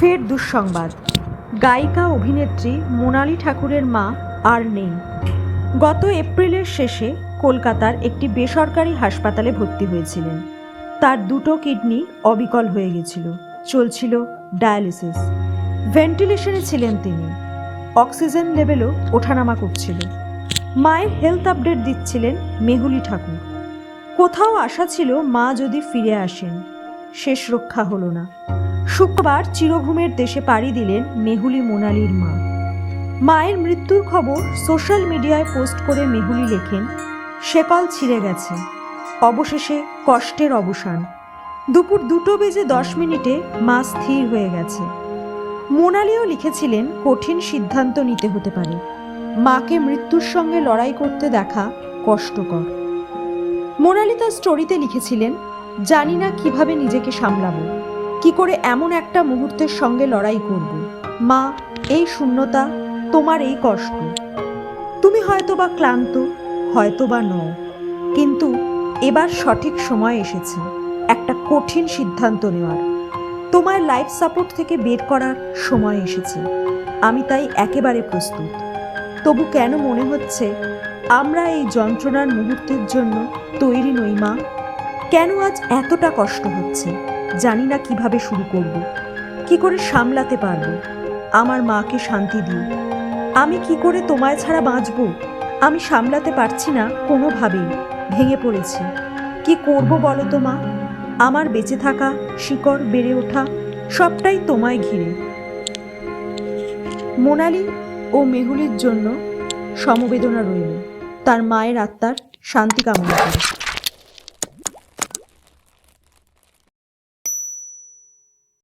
ফের দুঃসংবাদ। গায়িকা অভিনেত্রী মোনালি ঠাকুরের মা আর নেই। গত এপ্রিলের শেষে কলকাতার একটি বেসরকারি হাসপাতালে ভর্তি হয়েছিলেন। তার দুটো কিডনি অবিকল হয়ে গেছিল। চলছিল ডায়ালিসিস। ভেন্টিলেশনে ছিলেন তিনি। অক্সিজেন লেভেলও ওঠানামা করছিল। মায়ের হেলথ আপডেট দিচ্ছিলেন মেহুলি ঠাকুর। কোথাও আশা ছিল মা যদি ফিরে আসেন। শেষ রক্ষা হলো না। শুক্রবার চিরঘুমের দেশে পাড়ি দিলেন মেহুলি মোনালির মা। মায়ের মৃত্যুর খবর সোশ্যাল মিডিয়ায় পোস্ট করে মেহুলি লেখেন সেকল ছিঁড়ে গেছে। অবশেষে কষ্টের অবসান। দুপুর দুটো বেজে দশ মিনিটে মা স্থির হয়ে গেছে। মোনালিও লিখেছিলেন, কঠিন সিদ্ধান্ত নিতে হতে পারে। মাকে মৃত্যুর সঙ্গে লড়াই করতে দেখা কষ্টকর। মোনালি তার স্টোরিতে লিখেছিলেন জানি না কীভাবে নিজেকে সামলাবো। কি করে এমন একটা মুহূর্তের সঙ্গে লড়াই করব? মা, এই শূন্যতা, তোমার এই কষ্ট। তুমি হয়তো বা ক্লান্ত হয়তো বা নও, কিন্তু এবার সঠিক সময় এসেছে, একটা কঠিন সিদ্ধান্ত নেওয়ার। তোমার লাইফ সাপোর্ট থেকে বের করার সময় এসেছে। আমি তাই একেবারে প্রস্তুত। তবু কেন মনে হচ্ছে, আমরা এই যন্ত্রণার মুহূর্তের জন্য তৈরি নই মা? কেন আজ এতটা কষ্ট হচ্ছে? জানি না কীভাবে শুরু করব। কি করে সামলাতে পারব? আমার মাকে শান্তি দিও। আমি কি করে তোমায় ছাড়া বাঁচবো? আমি সামলাতে পারছি না কোনোভাবেই। ভেঙে পড়েছি। কি করব বলো তো মা? আমার বেঁচে থাকা, শিকড় বেড়ে ওঠা, সবটাই তোমায় ঘিরে। মোনালি ও মেহুলির জন্য সমবেদনা রইল। তার মায়ের আত্মার শান্তি কামনা করে।